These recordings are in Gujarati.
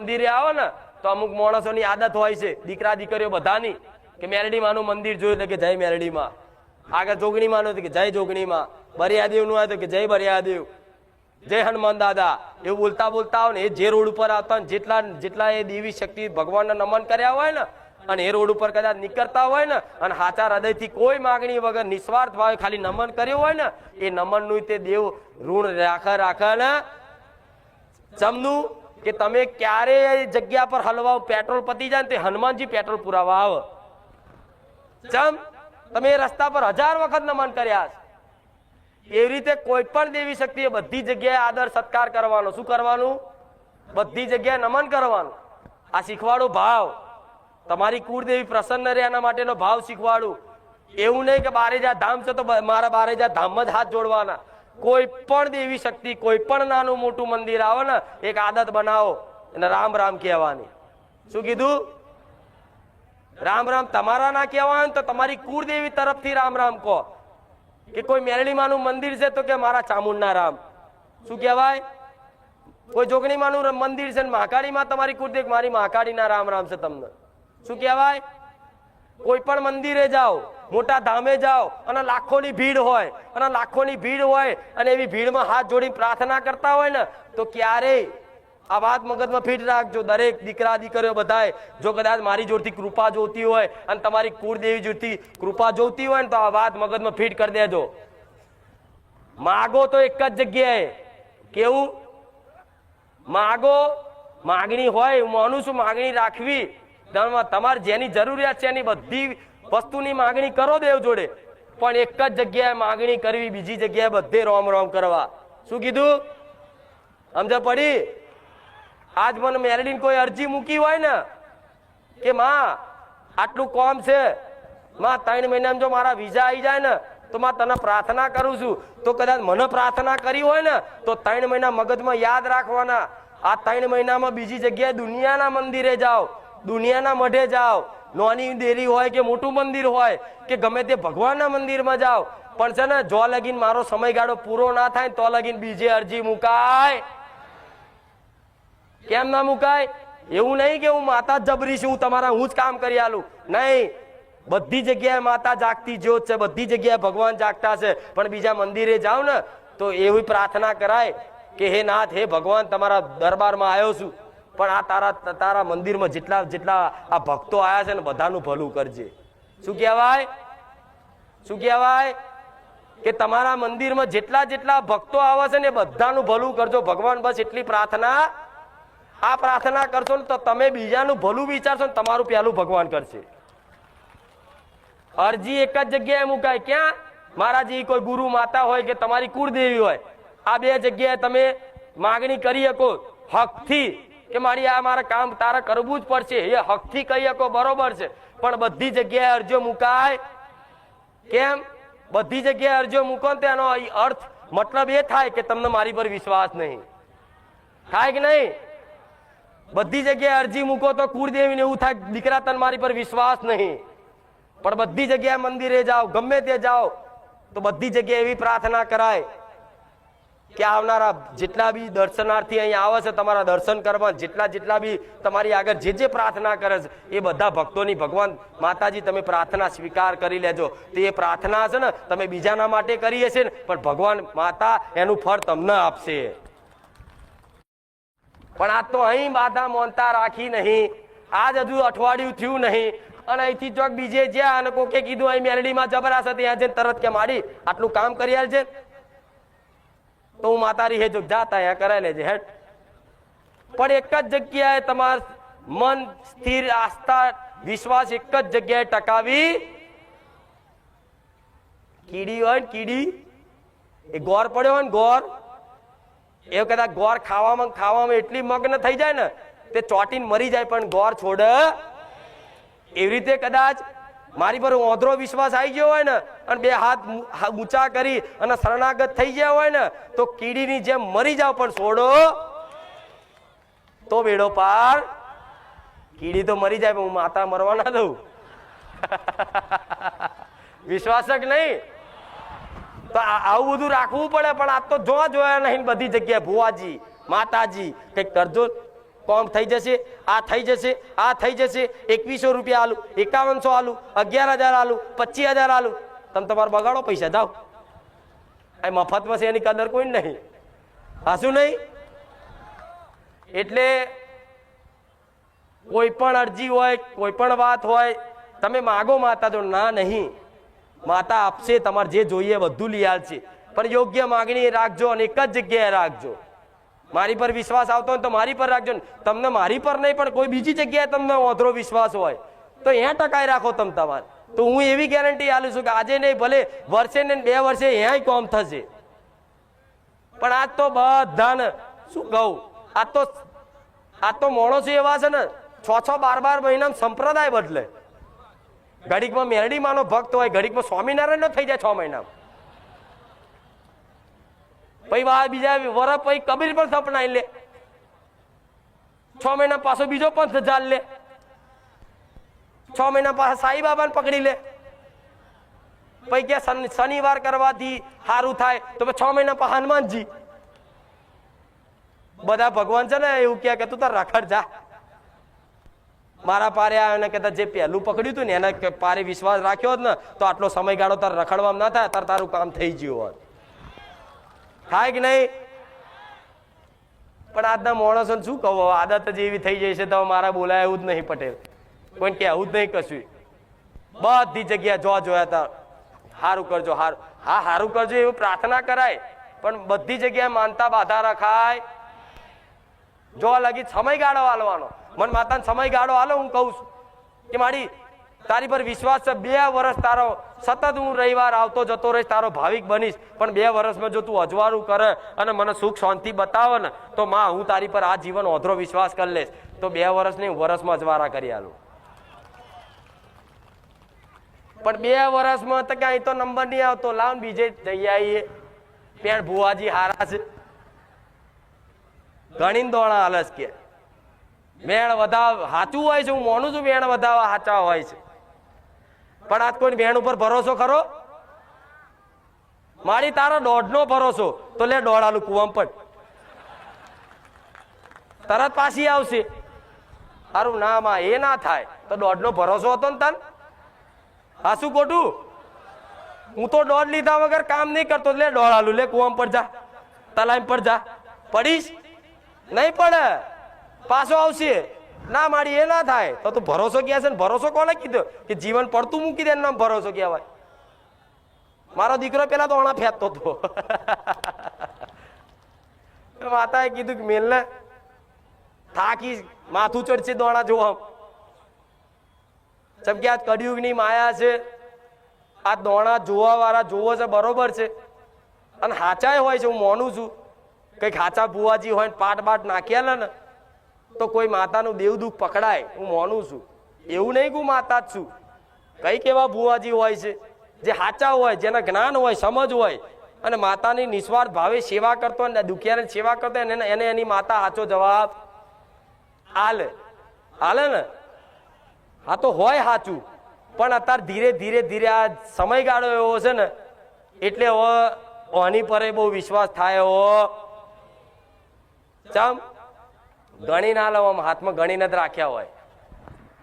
મંદિરે આવો ને, તો અમુક માણસોની આદત હોય છે. દીકરા દીકરીઓ બધાની કે મેરડીમાં નું મંદિર જોયું કે જય મેરડીમાં. આગળ જોગણીમાં નું તો કે જય જોગણીમાં. બરિયાદેવનું હોય તો કે જય બરિયાદેવ જય હનુમાન દાદા. એવું બોલતા બોલતા આવે ને, એ જે રોડ ઉપર આવતા ને, જેટલા જેટલા એ દેવી શક્તિ ભગવાનને નમન કર્યા હોય ને, અને એ રોડ ઉપર કદાચ નીકળતા હોય ને, અને હાચા હૃદયથી કોઈ માગણી વગર નિસ્વાર્થ ભાવે ખાલી નમન કર્યું હોય ને, એ નમનનું તે દેવ ઋણ રાખે રાખે ને, ચમનું કે તમે ક્યારે જગ્યા પર હલવા પેટ્રોલ પતી જાય તે હનુમાનજી પેટ્રોલ પુરાવા આવ. ચમ? તમે રસ્તા પર હજાર વખત નમન કર્યા છે. એવી રીતે કોઈ પણ દેવી શક્તિએ બધી જગ્યાએ આદર સત્કાર કરવાનો. શું કરવાનું? બધી જગ્યાએ નમન કરવાનું. આ શીખવાડું ભાવ. તમારી કુળદેવી પ્રસન્ન રહે એના માટેનો ભાવ શીખવાડું. એવું નહીં કે બારેજા ધામ છે તો મારા મારા બારેજા ધામમાં જ હાથ જોડવાના. કોઈ પણ દેવી શક્તિ, કોઈ પણ નાનું મોટું મંદિર આવે ને, એક આદત બનાવો એને રામ રામ કહેવાની. શું કીધું? રામ રામ તમારા ના કહેવાય તો તમારી કુળદેવી તરફથી રામ રામ કહો. કે કોઈ મેરળીમાનું મંદિર છે તો કે મારા ચામુંડના રામ. શું કહેવાય? કોઈ જોગણીમાનું મંદિર છે મહાકાળીમાં તમારી કુળદેવ, મારી મહાકાળીના રામ રામ છે તમને. શું કહેવાય? કોઈ પણ મંદિરે જાઓ. મોટા ધામે જાઓ અને લાખોની ભીડ હોય, અને લાખોની ભીડ હોય, અને એવી ભીડમાં હાથ જોડીને પ્રાર્થના કરતા હોય ને, તો ક્યારેય આ વાત મગજમાં ફીટ રાખજો. દરેક દીકરા, દીકરીઓ બધાએ, જો કદાચ મારી જોડથી કૃપા જોતી હોય અને તમારી કુળદેવી જોડથી કૃપા જોતી હોય ને, તો આ વાત મગજમાં ફીટ કરી દેજો. માગો તો એક જ જગ્યાએ. કેવું? માગો, માગણી હોય માનું છું માગણી રાખવી. તમારે જેની જરૂરિયાત છે એની બધી વસ્તુની માગણી કરો દેવ જોડે. પણ એક જ જગ્યાએ માગણી કરવી, બીજી જગ્યાએ બધે રોમ રોમ કરવા. શું કીધું? સમજ પડી? આજ મને મેરડીને કોઈ અરજી મૂકી હોય ને, કે માં, આટલું કોમ છે. માં, ત્રણ મહિનામાં જો મારા વિઝા આવી જાય ને, તો માં તને પ્રાર્થના કરું છું. તો કદાચ મને પ્રાર્થના કરી હોય ને, તો ત્રણ મહિના મગજમાં યાદ રાખવાના. આ ત્રણ મહિનામાં બીજી જગ્યાએ દુનિયાના મંદિરે જાઓ, દુનિયાના મઢે જાઓ. નાની દેરી હોય કે મોટું મંદિર હોય કે ગમે તે ભગવાનના મંદિરમાં જાઓ, પણ છે ને, જો લગીન મારો સમયગાળો પૂરો ના થાય તો લગીન બીજે અરજી મુકાય. કેમ ના મુકાય? એવું નહીં કે હું માતા જબરી છું, તમારા હું જ કામ કરી આલું. નહીં, બધી જગ્યાએ માતા જાગતી જ્યોત છે, બધી જગ્યાએ ભગવાન જાગતા છે, પણ બીજા મંદિરે જાઓ ને, તો એવી પ્રાર્થના કરાય કે હે નાથ, હે ભગવાન, તમારા દરબારમાં આવ્યો છું. પણ આ તારા તારા મંદિરમાં જેટલા જેટલા આ ભક્તો આવ્યા છે ને બધાનું ભલું કરજે. શું કહેવાય? શું કહેવાય? કે તમારા મંદિરમાં જેટલા જેટલા ભક્તો આવે છે ને બધાનું ભલું કરજો. ભગવાન બસ એટલી પ્રાર્થના, આ પ્રાર્થના કરશો ને તો તમે બીજાનું ભલું વિચારશો ને તમારું પહેલું ભગવાન કરશે. અરજી એક જ જગ્યાએ મુકાય. ક્યાં? મારા જે કોઈ ગુરુ માતા હોય કે તમારી કુળદેવી હોય, આ બે જગ્યાએ તમે માગણી કરી શકો. હકથી કે મારી આ મારા કામ તારે કરવું જ પડશે. એ હકથી કહી શકો, બરોબર છે. પણ બધી જગ્યાએ અરજીઓ મુકાય. કેમ? બધી જગ્યાએ અરજીઓ મૂકો ને તો એનો અર્થ, મતલબ એ થાય કે તમને મારી પર વિશ્વાસ નહીં. થાય કે નહીં? બધી જગ્યાએ અરજી મૂકો તો કુળદેવીને એવું થાય, દીકરા તને મારી પર વિશ્વાસ નહીં. પણ બધી જગ્યાએ મંદિરે જાઓ, ગમે તે જાઓ, તો બધી જગ્યાએ એવી પ્રાર્થના કરાય. કે આવનારા જેટલા બી દર્શનાર્થી અહીંયા આવે છે, તમારા દર્શન કરવા, જેટલા જેટલા બી તમારી આગળ જે જે પ્રાર્થના કરે છે, એ બધા ભક્તોની ભગવાન માતાજી તમે પ્રાર્થના સ્વીકાર કરી લેજો. તો એ પ્રાર્થના છે ને, તમે બીજાના માટે કરી હશે ને, પણ ભગવાન માતા એનું ફળ તમને આપશે. પણ આ તો અહીં બાધા મોનતા રાખી નહીં. આજ હજુ અઠવાડિયું થયું નહીં. અને અહીંથી ચોક બીજે જ્યાં અને કોકે કીધું, અહીં મેલડીમાં જબરાશે ત્યાં જઈને તરત કે મારી, આટલું કામ કરી છે તો હું માતારી હે જો જાતા અહીંયા કરાવી લેજે હેઠ પણ એક જ જગ્યાએ તમાર મન સ્થિર, આસ્થા, વિશ્વાસ એક જ જગ્યાએ ટકાવી. કીડી હોય ને કીડી, એ ગોર પડ્યો હોય ને ગોર, એ કદાચ ગોર ખાવામાં ખાવામાં એટલી મગ્ન થઈ જાય ને, તે ચોટીને મરી જાય પણ ગોર છોડે. એવી રીતે કદાચ મારી પર ઓધરો વિશ્વાસ આવી ગયો હોય ને, અને બે હાથ ઊંચા કરી અને શરણાગત થઈ ગયા હોય ને, તો કીડીની જેમ મરી જાવ પણ છોડો. તો બેડો પાર, કીડી તો મરી જાય પણ હું માતા મરવા ના દઉં. વિશ્વાસક નહીં. તો આવું બધું રાખવું પડે, પણ આ તો જોવા જોયા નહીં બધી જગ્યાએ ભુવાજી, માતાજી, કંઈક કરજો. કોમ થઈ જશે, આ થઈ જશે, આ થઈ જશે, એકવીસો રૂપિયા આલુ, એકાવનસો આલુ, અગિયાર હજાર આલું, પચીસ હજાર આલું. તમે તમારે બગાડો પૈસા જાઓ એ મફતમાં છે, એની કદર કોઈ નહીં. હા શું નહીં? એટલે કોઈ પણ અરજી હોય, કોઈ પણ વાત હોય, તમે માગો માતા તો ના નહીં. માતા આપશે, તમારે જે જોઈએ બધું લઈ આવશે પણ યોગ્ય માગણી રાખજો અને એક જ જગ્યાએ રાખજો. મારી પર વિશ્વાસ આવતો હોય તો મારી પર રાખજો ને. તમને મારી પર નહીં, પણ કોઈ બીજી જગ્યાએ તમને ઓધરો વિશ્વાસ હોય, તો એ ટકાઈ રાખો તમ તમારે. તો હું એવી ગેરંટી આલું છું કે આજે નહીં, ભલે વર્ષે ને બે વર્ષે અહીંયા કોમ થશે. પણ આજ તો બધાને શું કહું? આજ તો આજ તો માણસો એવા છે ને, છ છ, બાર બાર મહિનામાં સંપ્રદાય બદલે. ઘડીકમાં મેરડીમાંનો ભક્ત હોય, ઘડીકમાં સ્વામિનારાયણનો થઈ જાય છ મહિના પછી વા બીજા વર પછી કબીર પણ સપનાઈ લે. છ મહિના પાછો બીજો પંથ ચાલ લે. છ મહિના પાછા સાઈ બાબાને પકડી લે. પછી કે શનિ- શનિવાર કરવાથી સારું થાય, તો છ મહિના પાછા હનુમાનજી. બધા ભગવાન છે ને એવું કહે કે તું તાર રખડ જા. મારા પારે આવ્યો ને કહેતા, જે પહેલું પકડ્યું હતું ને એના પારે વિશ્વાસ રાખ્યો હોત ને, તો આટલો સમયગાળો તાર રખડવામાં ના થાય, તાર તારું કામ થઈ ગયું હોત. થાય કે નહીં? પણ આજના માણસોને શું કહો આદત જ એવી થઈ જાય છે તો મારા બોલાય એવું જ નહીં પટેલ. કોઈને કહેવું જ નહીં કશું. બધી જગ્યા જો જોયા તા સારું કરજો, હારું. હા સારું કરજો, એવું પ્રાર્થના કરાય. પણ બધી જગ્યાએ માનતા બાધા રખાય. જો લગી, સમયગાળો હાલવાનો મન માતાને સમયગાળો હાલો હું કહું છું કે મારી તારી પર વિશ્વાસ છે, બે વર્ષ તારો સતત હું રવિવાર આવતો જતો રહીશ, તારો ભાવિક બનીશ, પણ બે વર્ષમાં જો તું અજવાળું કરે અને મને સુખ શાંતિ બતાવે ને, તો માં, હું તારી પર આ જીવન ઓધરો વિશ્વાસ કરી લઈશ. તો બે વર્ષ નહીં વર્ષમાં અજવારા કરી આલું. પણ બે વર્ષમાં તો ક્યાંય તો નંબર નહીં આવતો. લાવ બીજે જઈ આવીએ પેણ ભુવાજી હારા છે. ગણીને દોડા હાલસ કે. મેળ વધાવ સાચું હોય છે, હું માનું છું, મેળ વધાવા સાચા હોય છે. પણ આજ કોઈ બહેન ઉપર ભરોસો ખરો? મારી તારો દોઢનો ભરોસો. તો લે દોડાલું કુવામ પણ. તરત પાછી આવશે. સારું ના માં એ ના થાય. તો દોઢનો ભરોસો હતો ને તન? હા શું ખોટું? હું તો દોઢ લીધા વગર કામ નહીં કરતો. લે દોડાલું લે કુવામ પર જા. તલાઈમ પર જા. પડીશ? નહીં પડે. પાછો આવશે. ના, મારી એ ના થાય. તો તું ભરોસો કહે છે ને? ભરોસો કોને કીધો? કે જીવન પડતું મૂકી દે નામ ભરોસો કહેવાય. મારો દીકરો પેલા તો અણા ફેંકતો હતો. માતાએ કીધું કે, મેલને થાકી માથું ચડશે દોણા જોવા. જેમ કે આ કડિયુગની માયા છે, આ દોણા જોવા વાળા જોવો છે, બરોબર છે. અને હાચાય હોય છે, હું મોનું છું. કંઈક હાચા ભુવાજી હોય ને પાટ બાટ નાખ્યા ને તો કોઈ માતાનું દેવ દુઃખ પકડાય, હું માનું છું. એવું નહીં કે હું માતા જ છું. કંઈક એવા ભુવાજી હોય છે, જે સાચા હોય, જેના જ્ઞાન હોય, સમજ હોય, અને માતાની નિસ્વાર્થ ભાવે સેવા કરતો અને દુખિયાની સેવા કરતો એને- એને એની માતા સાચો જવાબ હાલે હાલે ને? હા તો હોય સાચું, પણ અત્યારે ધીરે ધીરે ધીરે આ સમયગાળો એવો છે ને, એટલે હવે ઓની પર બહુ વિશ્વાસ થાય એવો. ચમ? ગણી ના લો હાથમાં ગણીને જ રાખ્યા હોય.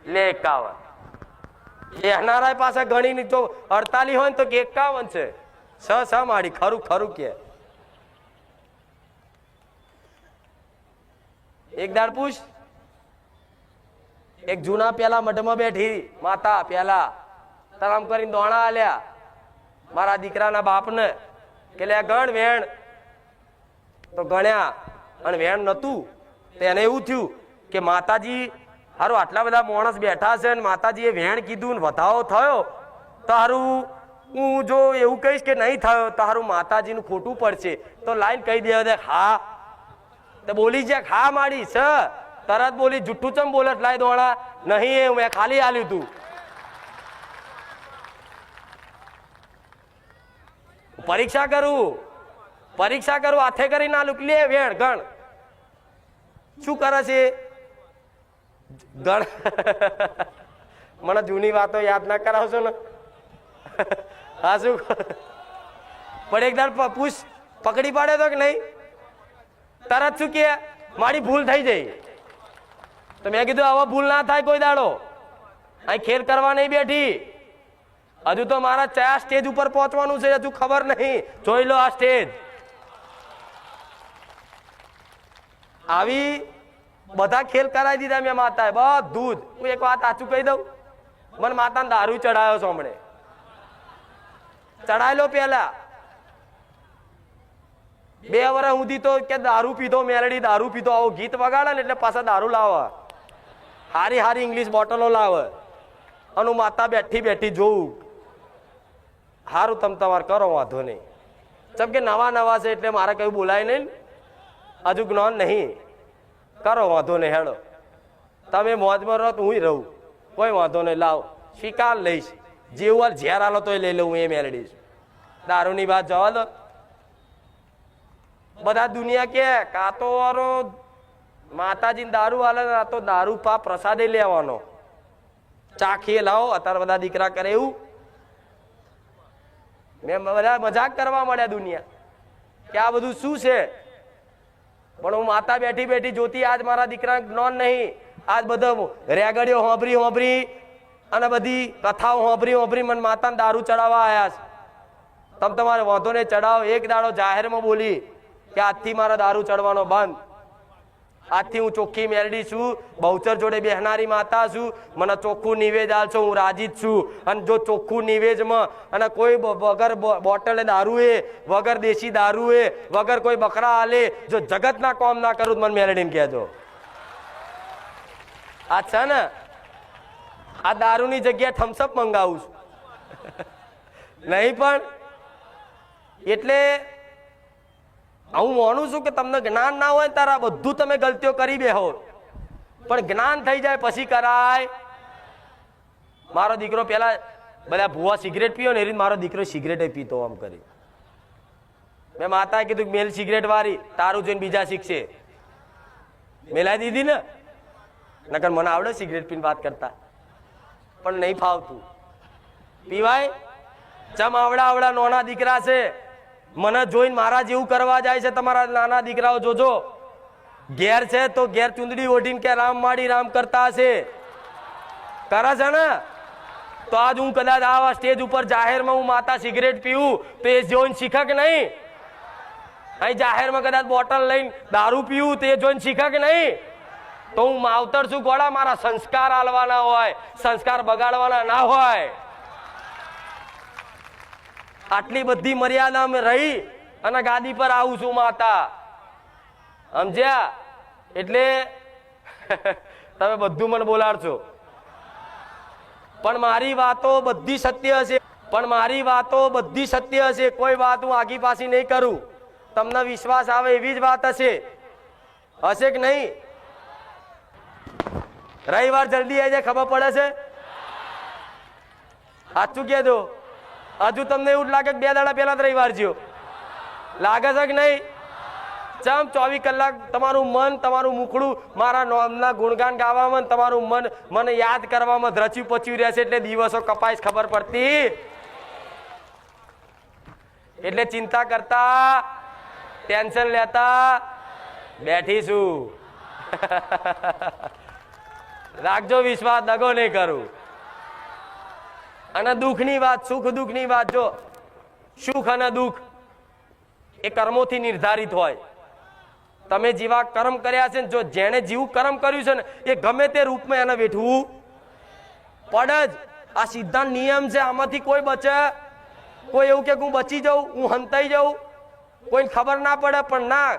લે એકાવન. એનારા પાસે ગણીની તો અડતાલીસ હોય ને તો એકાવન છે. સ સ માડી ખરું ખરું કે. એક દાડ પૂછ. એક જૂના પેલા મઢમાં બેઠી, માતા પેલા તરામ કરીને દોણા આલ્યા. મારા દીકરાના બાપને કે લે ગણ વેણ. તો ગણ્યા અને વેણ નતું તો એને એવું થયું કે માતાજી, હારું, આટલા બધા માણસ બેઠા છે ને માતાજીએ વેણ કીધું ને વધાવો થયો તો હારું હું જો એવું કહીશ કે નહીં થયો તો હારું માતાજીનું ખોટું પડશે. તો લાઈન કહી દેવા દે, હા. તો બોલી જ્યાં ખા માડી છે. તરત બોલી, જુઠ્ઠું ચમ બોલે લાય દોડા. નહીં એ, મેં ખાલી આલ્યું તું. પરીક્ષા કરું પરીક્ષા કરું, હાથે કરીને આલું લે વેણ, ગણ. શું કરે છે? ગણ મને જૂની વાતો યાદ ના કરાવશો ને? હા, શું? પણ એક દાડ પૂછ, પકડી પાડે તો કે નહીં? તરત શું કે, મારી ભૂલ થઈ જઈ તો મેં કીધું, આવા ભૂલ ના થાય કોઈ દાડો. અહીં ખેર કરવા નહીં બેઠી. હજુ તો મારા ચાર સ્ટેજ ઉપર પહોંચવાનું છે, હજુ ખબર નહીં. જોઈ લો આ સ્ટેજ. આવી બધા ખેલ કરાવી દીધા મેં માતાએ. બધું જ હું એક વાત સાચું કહી દઉં? મને માતાને દારૂ ચડાયો છો હમણે. ચડાયેલો પેલા બે વર્ષ સુધી તો કે દારૂ પીધો, મેલડી દારૂ પીધો, આવો ગીત વગાડે ને એટલે પાછા દારૂ લાવે. હારી હારી ઇંગ્લિશ બોટલો લાવે. અને માતા બેઠી બેઠી જોઉં. સારું તમે તમારે કરો, વાંધો નહીં. ચમ કે નવા નવા છે એટલે મારે કયું બોલાય નહીં. હજુ જ્ઞાન નહીં. કરો વાંધો નહીં, હેડો. તમે મોજમાં રહો તો હું રહું. કોઈ વાંધો નહીં, લાવ. સ્વીકાર લઈશ. જેવું હાલ ઝેર આલો તોય લઈ લઉં એ મેળડીશ દારૂની વાત જવા દો. બધા દુનિયા કે કાતો વારો માતાજીને દારૂ આ તો દારૂ પા પ્રસાદે લેવાનો. ચાખીએ લાવો અત્યારે બધા દીકરા કરે એવું. મેં બધા મજાક કરવા મળ્યા દુનિયા. કે આ બધું શું છે? પણ હું માતા બેઠી બેઠી જોતી આજ મારા દીકરા જ્ઞાન નહીં. આજ બધો રેગડીઓ હોંભરી હોંભરી અને બધી કથાઓ હોંભરી હોંભરી મને માતાને દારૂ ચડાવવા આવ્યા છે. તમે તમારે વાંધો ને ચડાવો. એક દાડો જાહેરમાં બોલી કે આજથી મારા દારૂ ચડવાનો બંધ. આજથી હું ચોખ્ખી મેરડી છું, બહુચર જોડે બેહનારી માતા છું, મને ચોખ્ખું નિવેદ આલશો હું રાજી જ છું. અને જો ચોખ્ખું નિવેદમાં અને કોઈ વગર બોટલે દારૂ એ, વગર દેશી દારૂ એ, વગર કોઈ બકરા આલે, જો જગતના કોમ ના કરું મને મેરડીને કહેજો. આ છે ને, આ દારૂની જગ્યાએ થમ્સઅપ મંગાવું છું. નહીં પણ, એટલે હું માનું છું કે તમને જ્ઞાન ના હોય તારા બધું તમે ગલતીઓ કરી બેહો. પણ જ્ઞાન થઈ જાય પછી કરાય. મારો દીકરો પેલા બધા ભૂવા સિગરેટ પીયો ને એ રીતે મારો દીકરો સિગરેટ પીતો આમ કરી. મેં માતાએ કીધું મેલ સિગરેટ વાળી, તારું જોઈને બીજા શીખશે. મેલાઈ દીધી ને? નકર મને આવડે સિગરેટ પીને વાત કરતા. પણ નહીં ફાવતું. પીવાય? ચમ આવડા આવડા નોના દીકરા છે. મને જોઈને મારા જેવું કરવા જાય છે, તમારા નાના દીકરાઓ જોજો. ઘેર છે તો ઘેર ચુંદડી ઓઢીને કે રામ માડી રામ કરતા હશે. કરે છે ને? તો આજ હું કદાચ આવા સ્ટેજ ઉપર જાહેરમાં હું માતા સિગરેટ પીવું, તો એ જોઈને શીખે કે નહીં? અહીં જાહેરમાં કદાચ બોટલ લઈને દારૂ પીવું, તો જોઈને શીખે કે નહીં? તો હું માવતર છું ગોળા, મારા સંસ્કાર આલવાના હોય, સંસ્કાર બગાડવાના ના હોય. આટલી બધી મર્યાદા અમે રહી અને ગાદી પર આવું છું માતા. સમજ્યા? એટલે તમે બધું મને બોલાડશો. પણ મારી વાતો બધી સત્ય હશે. પણ મારી વાતો બધી સત્ય હશે. કોઈ વાત હું આગી પાછી નહીં કરું. તમને વિશ્વાસ આવે એવી જ વાત હશે. હશે કે નહીં? રવિવાર જલ્દી આવી જાય, ખબર પડે છે? સાચું કહેજો. હજુ તમને એવું લાગે બે દાડા પહેલા જ રવિવાર જ્યો લાગે છે કે નહીં? ચમ, ચોવીસ કલાક તમારું મન, તમારું મુખડું, મારા નોમના ગુણગાન ગાવામાં તમારું મન, મને યાદ કરવામાં ધ્રચ્યું પચ્યું રહેશે એટલે દિવસો કપાય ખબર પડતી. એટલે ચિંતા કરતા, ટેન્શન લેતા બેઠીશું. રાખજો વિશ્વાસ, દગો નહીં કરું. અને દુઃખની વાત, સુખ દુઃખની વાત, જો સુખ અને દુઃખ એ કર્મોથી નિર્ધારિત હોય. તમે જેવા કર્મ કર્યા છે ને, જો જેણે જેવું કર્મ કર્યું છે ને, એ ગમે તે રૂપમાં એને વેઠવું પડે જ. આ સિદ્ધાંત નિયમ છે, આમાંથી કોઈ બચે. કોઈ એવું કે હું બચી જાઉં, હું હંતાઈ જાઉં. કોઈને ખબર ના પડે, પણ ના,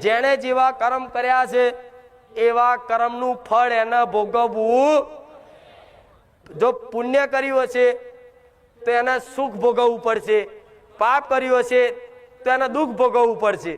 જેણે જેવા કર્મ કર્યા છે, એવા કર્મનું ફળ એને ભોગવવું જો પુણ્ય કર્યું હશે, તો એને સુખ ભોગવવું પડશે. પાપ કર્યું હશે, તો એને દુઃખ ભોગવવું પડશે.